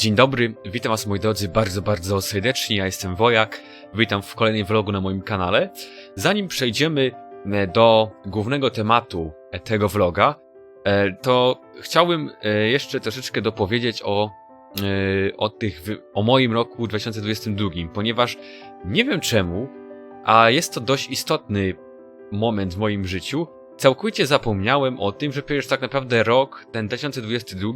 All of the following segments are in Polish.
Dzień dobry, witam was moi drodzy bardzo, bardzo serdecznie, ja jestem Wojak, witam w kolejnym vlogu na moim kanale. Zanim przejdziemy e, do głównego tematu e, tego vloga, e, to chciałbym jeszcze troszeczkę dopowiedzieć o, o, tych, o moim roku 2022, ponieważ nie wiem czemu, a jest to dość istotny moment w moim życiu, całkowicie zapomniałem o tym, że przecież tak naprawdę rok, ten 2022,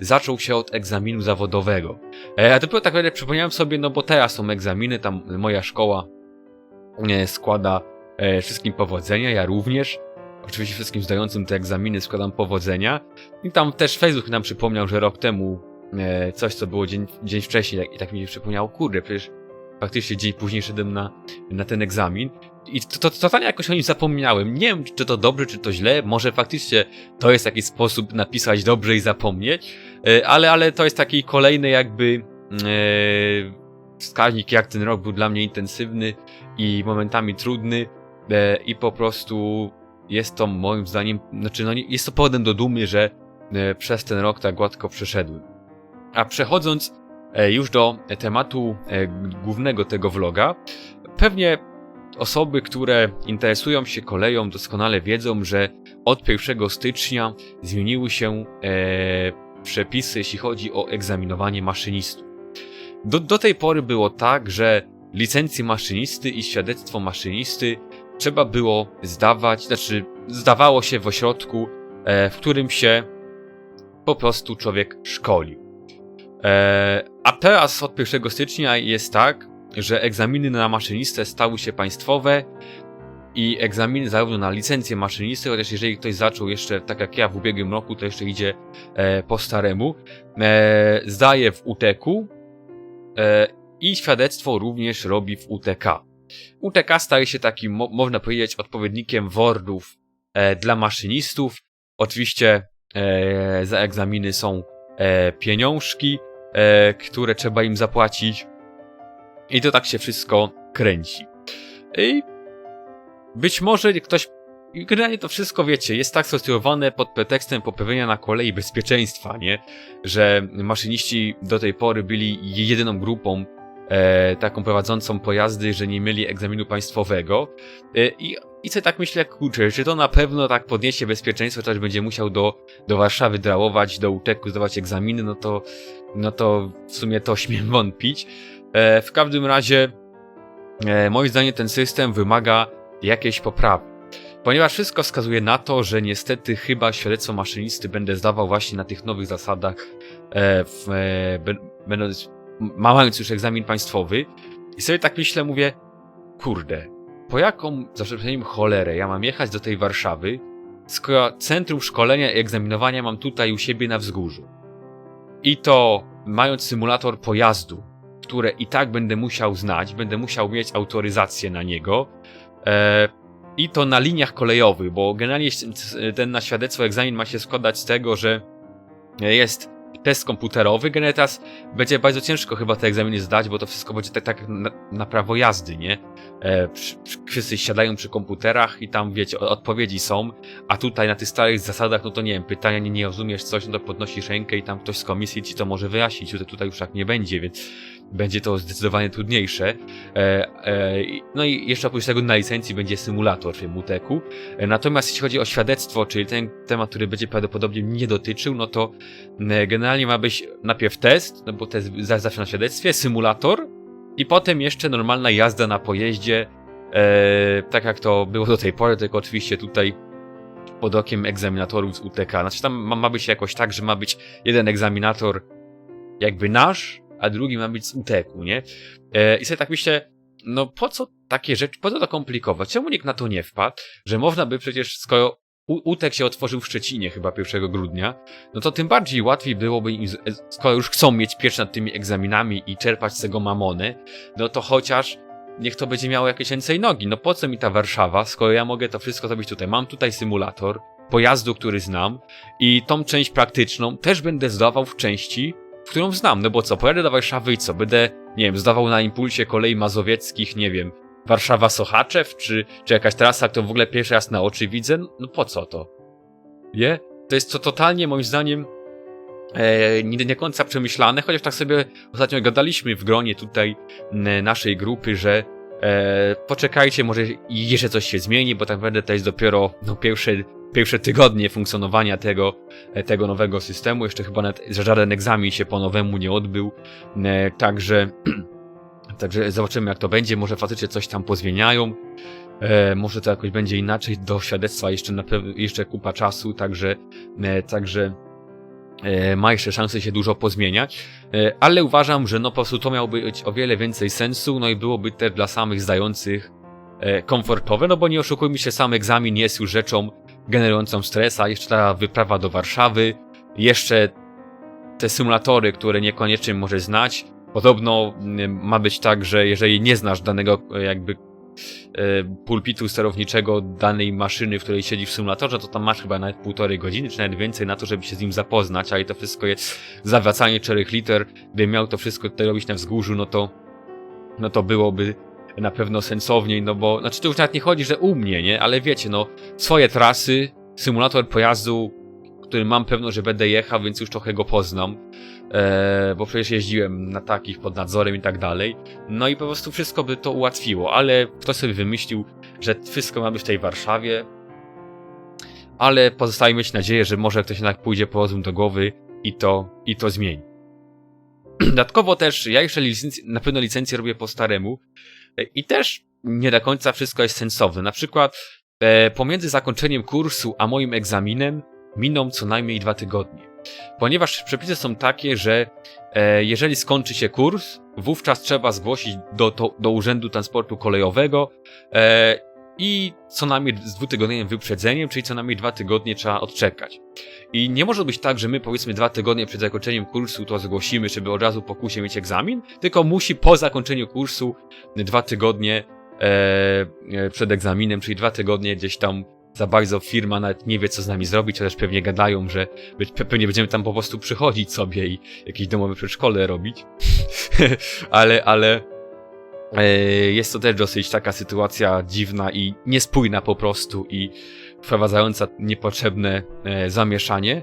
zaczął się od egzaminu zawodowego. E, a dopiero tak naprawdę przypomniałem sobie, no bo teraz są egzaminy, tam moja szkoła e, składa e, wszystkim powodzenia, ja również. Oczywiście wszystkim zdającym te egzaminy składam powodzenia. I tam też Facebook nam przypomniał, że rok temu e, coś, co było dzień, dzień wcześniej, i tak mi się przypomniało, kurde, przecież faktycznie dzień później szedłem na, na ten egzamin. I to, to, to totalnie jakoś o nim zapomniałem. Nie wiem, czy to dobrze, czy to źle. Może faktycznie to jest jakiś sposób napisać dobrze i zapomnieć. E, ale, ale to jest taki kolejny jakby e, wskaźnik, jak ten rok był dla mnie intensywny i momentami trudny e, i po prostu jest to moim zdaniem, znaczy no, jest to powodem do dumy, że e, przez ten rok tak gładko przeszedłem. A przechodząc już do tematu e, głównego tego vloga, pewnie osoby, które interesują się koleją doskonale wiedzą, że od 1 stycznia zmieniły się e, przepisy, jeśli chodzi o egzaminowanie maszynistów. Do, do tej pory było tak, że licencję maszynisty i świadectwo maszynisty trzeba było zdawać, znaczy zdawało się w ośrodku, e, w którym się po prostu człowiek szkoli. A teraz od 1 stycznia jest tak, że egzaminy na maszynistę stały się państwowe i egzaminy zarówno na licencję maszynisty, chociaż jeżeli ktoś zaczął jeszcze tak jak ja w ubiegłym roku, to jeszcze idzie e, po staremu, e, zdaje w UTK-u e, i świadectwo również robi w UTK. UTK staje się takim, mo można powiedzieć, odpowiednikiem Wordów e, dla maszynistów. Oczywiście e, za egzaminy są e, pieniążki, które trzeba im zapłacić. I to tak się wszystko kręci. I być może ktoś. Generalnie to wszystko wiecie, jest tak skonstruowane pod pretekstem poprawienia na kolei bezpieczeństwa, nie? Że maszyniści do tej pory byli jedyną grupą e, taką prowadzącą pojazdy, że nie mieli egzaminu państwowego. E, I i sobie tak myślę, kurczę, czy to na pewno tak podniesie bezpieczeństwo, ktoś będzie musiał do, do Warszawy drałować, do UTK zdawać egzaminy, no to, no to w sumie to śmiem wątpić. E, w każdym razie, e, moim zdaniem ten system wymaga jakiejś poprawy. Ponieważ wszystko wskazuje na to, że niestety chyba świadectwo maszynisty będę zdawał właśnie na tych nowych zasadach, e, w, e, będąc, mając już egzamin państwowy. I sobie tak myślę, mówię, kurde, po jaką, za przeproszeniem, cholerę ja mam jechać do tej Warszawy, skoro centrum szkolenia i egzaminowania mam tutaj u siebie na wzgórzu. I to mając symulator pojazdu, które i tak będę musiał znać, będę musiał mieć autoryzację na niego. E, I to na liniach kolejowych, bo generalnie ten na świadectwo egzamin ma się składać z tego, że jest test komputerowy. Teraz będzie bardzo ciężko chyba te egzaminy zdać, bo to wszystko będzie tak, tak na, na prawo jazdy, nie? E, przy, przy, wszyscy siadają przy komputerach i tam, wiecie, odpowiedzi są, a tutaj na tych starych zasadach, no to nie wiem, pytania nie, nie rozumiesz coś, no to podnosisz rękę i tam ktoś z komisji ci to może wyjaśnić, tutaj, tutaj już tak nie będzie, więc będzie to zdecydowanie trudniejsze. E, e, no i jeszcze oprócz tego na licencji będzie symulator w tym UTK-u. E, Natomiast jeśli chodzi o świadectwo, czyli ten temat, który będzie prawdopodobnie mnie dotyczył, no to generalnie ma być najpierw test, no bo test za- zawsze na świadectwie, symulator i potem jeszcze normalna jazda na pojeździe, tak jak to było do tej pory, tylko oczywiście tutaj pod okiem egzaminatorów z UTK. Znaczy tam ma, ma być jakoś tak, że ma być jeden egzaminator jakby nasz, a drugi ma być z UTK-u, nie? E, I sobie tak myślę, no po co takie rzeczy, po co to komplikować? Czemu nikt na to nie wpadł? Że można by przecież, skoro U- UTK się otworzył w Szczecinie chyba 1 grudnia, no to tym bardziej łatwiej byłoby im, z- skoro już chcą mieć piecz nad tymi egzaminami i czerpać z tego mamony, no to chociaż niech to będzie miało jakieś ręce i nogi. No po co mi ta Warszawa, skoro ja mogę to wszystko zrobić tutaj? Mam tutaj symulator pojazdu, który znam i tą część praktyczną też będę zdawał w części, którą znam. No bo co, pojadę do Warszawy i co? Będę, nie wiem, zdawał na impulsie kolei mazowieckich, nie wiem, Warszawa-Sochaczew, czy, czy jakaś trasa, którą w ogóle pierwszy raz na oczy widzę? No po co to? Nie? To jest to totalnie, moim zdaniem, e, nie do końca przemyślane, chociaż tak sobie ostatnio gadaliśmy w gronie tutaj n, naszej grupy, że e, poczekajcie, może jeszcze coś się zmieni, bo tak naprawdę to jest dopiero no, pierwsze, pierwsze tygodnie funkcjonowania tego, e, tego nowego systemu. Jeszcze chyba nawet żaden egzamin się po nowemu nie odbył, e, także, także zobaczymy jak to będzie, może faktycznie coś tam pozmieniają. E, może to jakoś będzie inaczej, do świadectwa jeszcze na pewno, jeszcze kupa czasu, także, e, także e, ma jeszcze szansę się dużo pozmieniać, e, ale uważam, że no po prostu to miałoby być o wiele więcej sensu, no i byłoby też dla samych zdających e, komfortowe, no bo nie oszukujmy się, sam egzamin jest już rzeczą generującą stresa, jeszcze ta wyprawa do Warszawy, jeszcze te symulatory, które niekoniecznie możesz znać. Podobno mm, ma być tak, że jeżeli nie znasz danego e, jakby e, pulpitu sterowniczego danej maszyny, w której siedzisz w symulatorze, to tam masz chyba nawet półtorej godziny, czy nawet więcej na to, żeby się z nim zapoznać, a i to wszystko jest zawracanie czterech liter. Gdybym miał to wszystko tutaj robić na wzgórzu, no to, no to byłoby na pewno sensowniej, no bo, znaczy to już nawet nie chodzi, że u mnie, nie, ale wiecie, no, swoje trasy, symulator pojazdu, który mam pewność, że będę jechał, więc już trochę go poznam, e, bo przecież jeździłem na takich pod nadzorem i tak dalej, no i po prostu wszystko by to ułatwiło, ale ktoś sobie wymyślił, że wszystko ma być w tej Warszawie, ale pozostaje mieć nadzieję, że może ktoś jednak pójdzie po rozum do głowy i to, i to zmieni. Dodatkowo też, ja jeszcze licencję, na pewno licencję robię po staremu i też nie do końca wszystko jest sensowne. Na przykład e, pomiędzy zakończeniem kursu a moim egzaminem miną co najmniej dwa tygodnie. Ponieważ przepisy są takie, że e, jeżeli skończy się kurs, wówczas trzeba zgłosić do, do Urzędu Transportu Kolejowego e, i co najmniej z dwutygodniowym wyprzedzeniem, czyli co najmniej dwa tygodnie trzeba odczekać. I nie może być tak, że my powiedzmy dwa tygodnie przed zakończeniem kursu to zgłosimy, żeby od razu po kursie mieć egzamin, tylko musi po zakończeniu kursu dwa tygodnie e, e, przed egzaminem, czyli dwa tygodnie gdzieś tam za bardzo firma nawet nie wie, co z nami zrobić, chociaż pewnie gadają, że pewnie będziemy tam po prostu przychodzić sobie i jakieś domowe przedszkole robić. ale, ale jest to też dosyć taka sytuacja dziwna i niespójna po prostu i wprowadzająca niepotrzebne e, zamieszanie.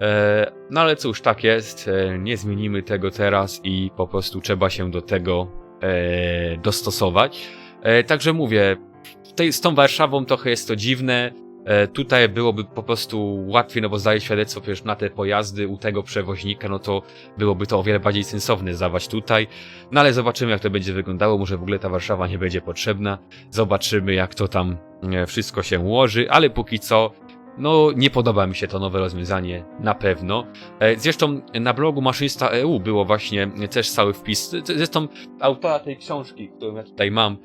E, no ale cóż, tak jest, e, nie zmienimy tego teraz i po prostu trzeba się do tego e, dostosować. E, także mówię, z tą Warszawą trochę jest to dziwne. E, tutaj byłoby po prostu łatwiej, no bo zdaje świadectwo przecież na te pojazdy u tego przewoźnika, no to byłoby to o wiele bardziej sensowne zdawać tutaj. No ale zobaczymy jak to będzie wyglądało, może w ogóle ta Warszawa nie będzie potrzebna. Zobaczymy jak to tam e, wszystko się ułoży, ale póki co no, nie podoba mi się to nowe rozwiązanie, na pewno. E, Zresztą na blogu Maszynista EU było właśnie też cały wpis. Zresztą autora tej książki, którą ja tutaj mam,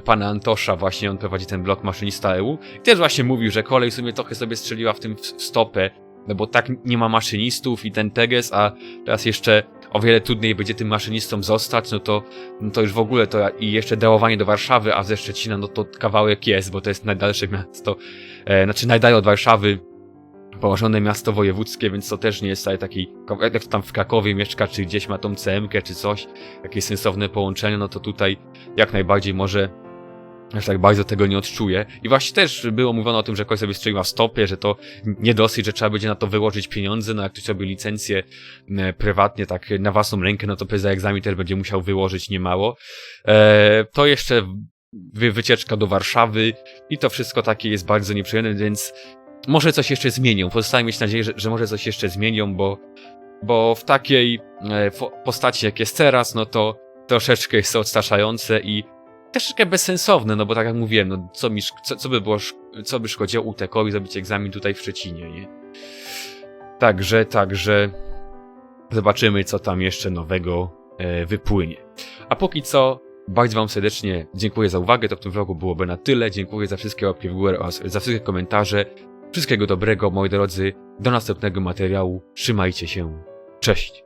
pana Antosza, właśnie on prowadzi ten blog Maszynista EU, i też właśnie mówił, że kolej w sumie trochę sobie strzeliła w tym w stopę, no bo tak nie ma maszynistów i ten teges, a teraz jeszcze o wiele trudniej będzie tym maszynistom zostać, no to, no to już w ogóle to i jeszcze dełowanie do Warszawy, a ze Szczecina, no to kawałek jest, bo to jest najdalsze miasto, e, znaczy najdalej od Warszawy położone miasto wojewódzkie, więc to też nie jest taki, jak tam w Krakowie mieszka, czy gdzieś ma tą CMK, czy coś, jakieś sensowne połączenie, no to tutaj jak najbardziej może aż tak bardzo tego nie odczuję. I właśnie też było mówione o tym, że ktoś sobie strzeliła w stopie, że to nie dosyć, że trzeba będzie na to wyłożyć pieniądze, no jak ktoś robi licencję e, prywatnie, tak na własną rękę, no to za egzamin też będzie musiał wyłożyć niemało. E, to jeszcze wy, wycieczka do Warszawy i to wszystko takie jest bardzo nieprzyjemne, więc może coś jeszcze zmienią. Pozostaje mieć nadzieję, że, że może coś jeszcze zmienią, bo, bo w takiej e, postaci jak jest teraz, no to troszeczkę jest to odstraszające i troszeczkę bezsensowne, no bo tak jak mówiłem, no co, mi, co, co by było, co by szkodziło UTK-owi zrobić egzamin tutaj w Szczecinie, nie? Także, także zobaczymy, co tam jeszcze nowego e, wypłynie. A póki co, bardzo wam serdecznie dziękuję za uwagę, to w tym vlogu byłoby na tyle. Dziękuję za wszystkie łapki w górę oraz za wszystkie komentarze. Wszystkiego dobrego, moi drodzy. Do następnego materiału. Trzymajcie się. Cześć.